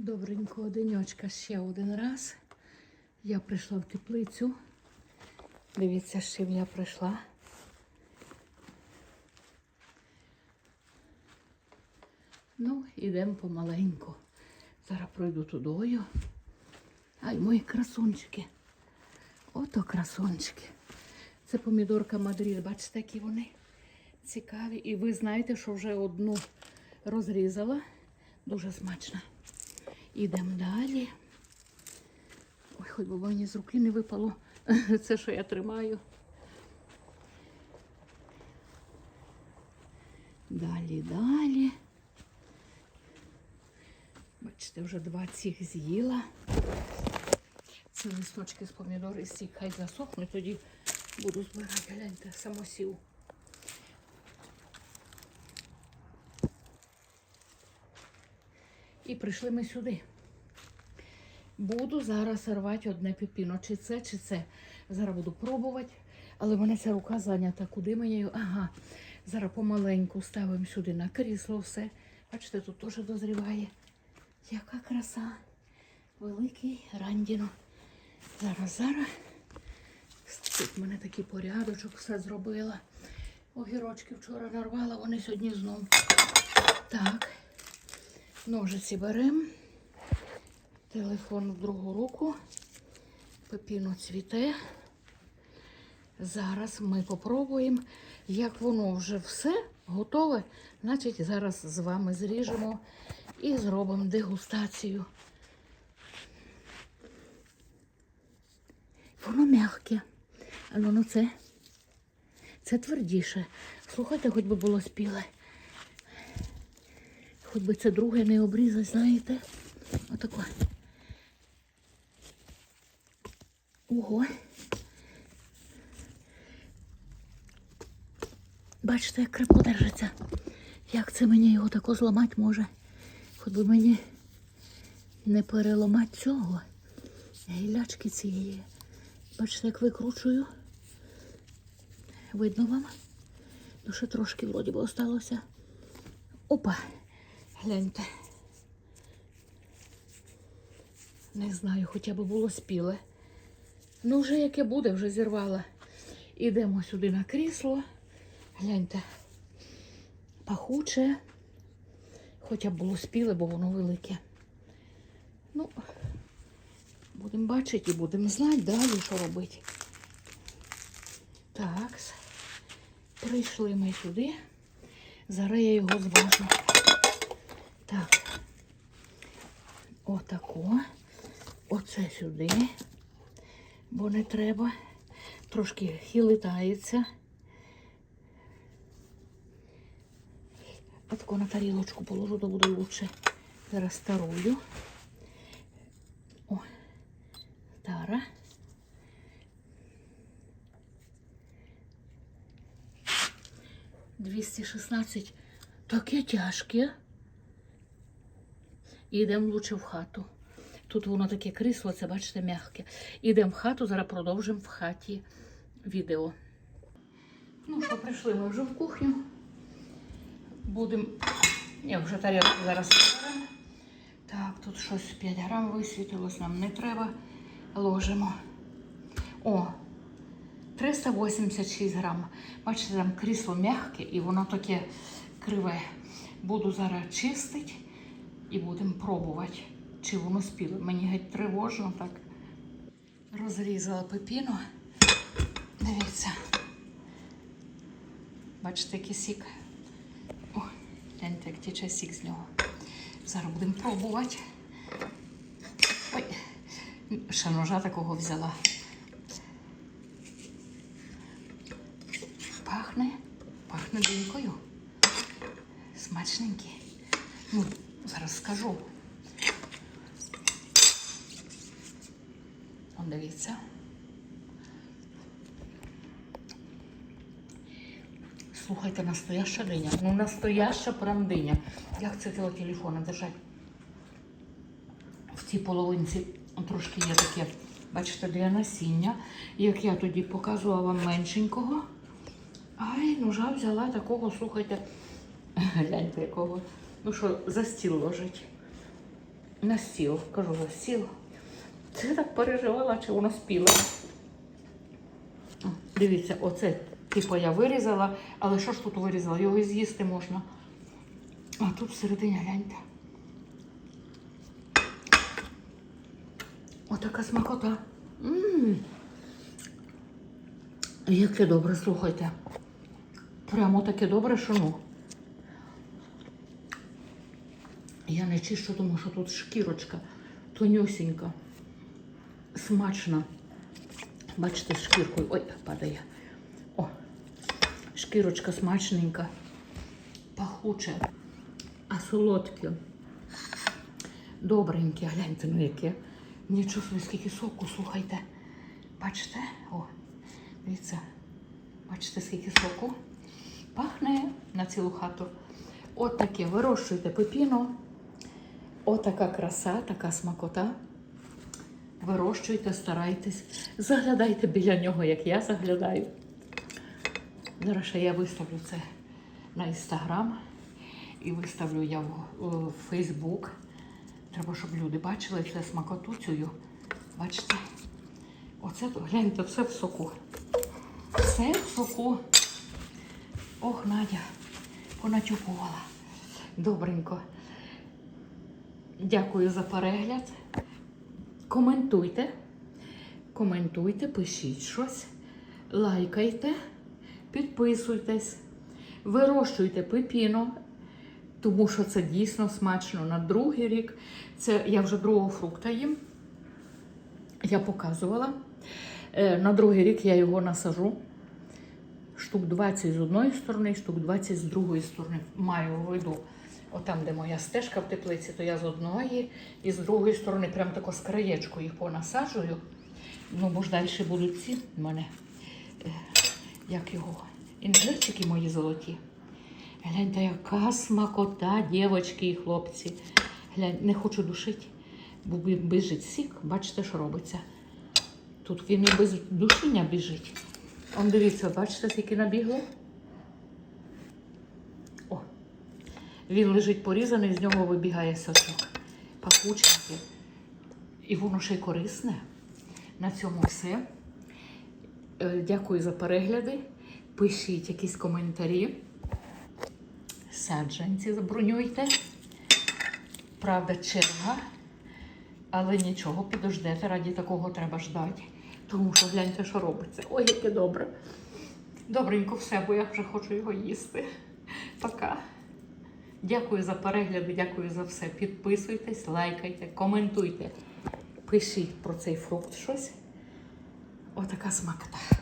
Добренького денечка ще один раз. Я прийшла в теплицю. Дивіться, з чим я прийшла. Ну, ідемо помаленьку. Зараз пройду тудою. Ай, мої красунчики. Ото красунчики. Це помідорка Мадрид. Бачите, які вони цікаві. І ви знаєте, що вже одну розрізала. Дуже смачна. Ідемо далі. Ой, хоч би мені з руки не випало. Це, що я тримаю. Далі, далі. Бачите, вже два цих з'їла. Це листочки з помідор і сік хай засохнуть, тоді буду збирати. Гляньте, самосів. І прийшли ми сюди. Буду зараз рвати одне піпіно. Чи це, чи це. Зараз буду пробувати. Але мене ця рука зайнята. Куди мені? Ага. Зараз помаленьку ставимо сюди на крісло все. Бачите, тут теж дозріває. Яка краса. Великий рандіно. Зараз, зараз. Тут мене такий порядочок все зробила. Огірочки вчора нарвала, вони сьогодні знову. Так. Ножиці беремо. Телефон в другу руку. Пепіно цвіте. Зараз ми попробуємо, як воно вже все готове. Значить, зараз з вами зріжемо і зробимо дегустацію. Воно м'яке. А ну, ну це, це твердіше. Слухайте, хоч би було спіле. Хоч би це друге не обрізати, знаєте? Отако. Ого. Бачите, як крепко держиться. Як це мені його тако зламати може? Хоч би мені не переламати цього. Гілячки цієї. Бачите, як викручую. Видно вам? Ну, ще трошки вроді би осталося. Опа! Гляньте. Не знаю, хоча б було спіле. Ну, вже яке буде, вже зірвала. Ідемо сюди на крісло. Гляньте. Пахуче. Хоча б було спіле, бо воно велике. Ну, будемо бачити і будемо знати далі, що робити. Так, прийшли ми сюди. Зараз я його зважу. Так. Отако. Оце сюди. Бо не треба. Трошки хилитається. Отако на тарілочку положу, то буде лучше. Зараз старую. О, тара. Двісті шістнадцять. Таке тяжке. Ідемо лучше в хату. Тут воно таке крісло, це бачите, м'яке. Ідемо в хату, зараз продовжимо в хаті відео. Ну що, прийшли ми вже в кухню. Будемо. Я вже тарілку зараз беремо. Так, тут щось 5 грам висвітилось, нам не треба. Ложимо. О, 386 грам. Бачите, там крісло м'яке і воно таке криве. Буду зараз чистити і будемо пробувати, чи воно спіле. Мені геть тривожно так. Розрізала пепіно. Дивіться. Бачите, який. О, гляньте, як тече сік з нього. Зараз будемо пробувати. Ой, ще ножа такого взяла. Пахне, пахне динькою. Смачненький. Ну, зараз скажу. Он дивіться. Слухайте, настояща диня. Ну, настояща прям диня. Як це того телефона держать? В цій половинці трошки є таке, бачите, для насіння. Як я тоді показувала вам меншенького. Ай, ножа взяла такого, слухайте, гляньте якого. Ну що, за стіл ложить. на стіл. Кажу, за стіл. Це я так переживала, чи воно спіло. Дивіться, оце типу я вирізала, але що ж тут вирізала? Його і з'їсти можна. А тут всередині гляньте. Отака смакота. М. Яке добре, слухайте. Прямо таке добре, що ну. Я не чищу, тому що тут шкірочка тонюсінька, смачна. Бачите, шкіркою. Ой, падає. О, шкірочка смачненька, пахуче, а солодке. Добреньке, гляньте, ну яке. Нічого собі, скільки соку, слухайте. Бачите? О, дивіться. Бачите, скільки соку? Пахне на цілу хату. От таке, вирощуйте пепіно. Отака краса, така смакота. Вирощуйте, старайтесь. Заглядайте біля нього, як я заглядаю. Зараз ще я виставлю це на інстаграм і виставлю я в, Фейсбук. Треба, щоб люди бачили це смакоту цю. Бачите? Оце гляньте, все в соку. Все в соку. Ох, Надя, понатюпувала. Добренько. Дякую за перегляд. Коментуйте. Коментуйте, пишіть щось, лайкайте, підписуйтесь, вирощуйте пепіно, тому що це дійсно смачно на другий рік. Це я вже другого фрукта їм. Я показувала. Е, На другий рік я його насажу. Штук 20 з одної сторони, штук 20 з другої сторони. Маю в виду, отам, де моя стежка в теплиці, то я з одної і з другої сторони, прям тако з краєчку їх понасаджую. Ну, бо ж далі будуть ці в мене, е, як його, інжирчики мої золоті. Гляньте, яка смакота, дівчатки і хлопці. Глянь, не хочу душити, бо біжить сік. Бачите, що робиться. Тут він і без душіння біжить. Он дивіться, бачите, скільки набігло? О, він лежить порізаний, з нього вибігає сочок. Пахученький. І воно ще й корисне. На цьому все. Е, Дякую за перегляди. Пишіть якісь коментарі. Саджанці забронюйте. Правда, черга. Але нічого, підождете, раді такого треба ждати. Тому що гляньте, що робиться. Ой, яке добре. Добренько все, бо я вже хочу його їсти. Пока. Дякую за перегляди, дякую за все. Підписуйтесь, лайкайте, коментуйте. Пишіть про цей фрукт щось. Отака смакота.